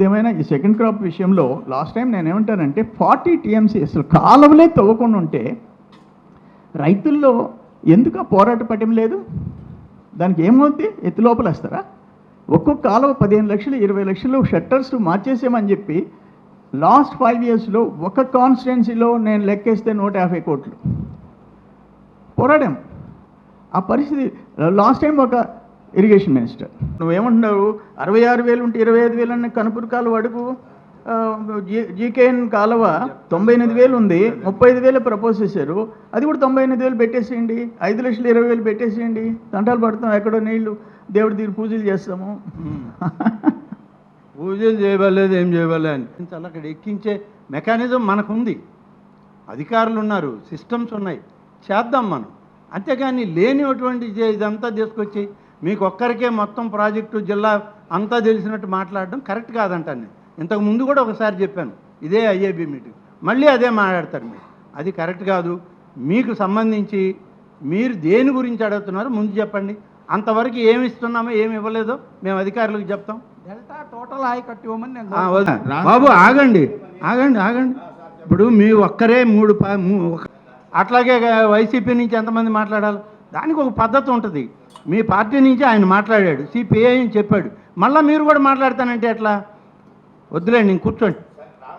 ఏమైనా ఈ second crop విషయంలో లాస్ట్ టైం నేను ఏమంటానంటే ఫార్టీ టీఎంసీ అసలు కాలువలే తవ్వకుండా ఉంటే రైతుల్లో ఎందుకు ఆ పోరాట పట్యం లేదు? దానికి ఏమవుద్ది? ఎత్తి లోపల ఒక్కొక్క కాలువ పదిహేను లక్షలు ఇరవై లక్షలు షట్టర్స్ మార్చేసామని చెప్పి లాస్ట్ ఫైవ్ ఇయర్స్లో ఒక కాన్స్టిట్యున్సీలో నేను లెక్కేస్తే నూట యాభై కోట్లు. పోరాడాం. ఆ పరిస్థితి లాస్ట్ టైం ఒక ఇరిగేషన్ మినిస్టర్. నువ్వేమంటున్నావు? అరవై ఆరు వేలు ఉంటే ఇరవై ఐదు వేలు అన్న కనుపూరు కాలువ అడుగు. జీ- జీకేఎన్ కాలువ తొంభై ఎనిమిది వేలు ఉంది. ముప్పై ఐదు వేలు ప్రపోజ్ చేశారు. అది కూడా తొంభై ఎనిమిది వేలు పెట్టేసేయండి. ఐదు లక్షలు ఇరవై వేలు పెట్టేసేయండి. తంటాలు పడుతున్నాం ఎక్కడో నీళ్ళు దేవుడి దగ్గర పూజలు చేస్తాము. పూజలు చేయబడలేదు ఏం చేయబడలేదు అని. చాలా అక్కడ ఎక్కించే మెకానిజం మనకుంది. అధికారులు ఉన్నారు సిస్టమ్స్ ఉన్నాయి. చేద్దాం మనం. అంతేగాని లేనిటువంటి అటువంటి ఇదంతా తీసుకొచ్చి మీకు ఒక్కరికే మొత్తం ప్రాజెక్టు జిల్లా అంతా తెలిసినట్టు మాట్లాడడం కరెక్ట్ కాదంటాను నేను. ఇంతకు ముందు కూడా ఒకసారి చెప్పాను ఇదే ఐఏబి మీటింగ్. మళ్ళీ అదే మాట్లాడతారు మీరు. అది కరెక్ట్ కాదు. మీకు సంబంధించి మీరు దేని గురించి అడుగుతున్నారో ముందు చెప్పండి. అంతవరకు ఏమి ఇస్తున్నామో ఏమి ఇవ్వలేదో మేము అధికారులకు చెప్తాం. డెల్టా టోటల్ ఆ, వద్దు. బాబు ఆగండి. ఆగండి ఆగండి. ఇప్పుడు మీ ఒక్కరే మూడు పా- మూ- ఒక- అట్లాగే వైసీపీ నుంచి ఎంతమంది మాట్లాడాలి? దానికి ఒక పద్ధతి ఉంటుంది. మీ పార్టీ నుంచి ఆయన మాట్లాడాడు. సిపిఐ అని చెప్పాడు. మళ్ళీ మీరు కూడా మాట్లాడతానంటే ఎట్లా? వద్దులేండి నేను కూర్చోండి.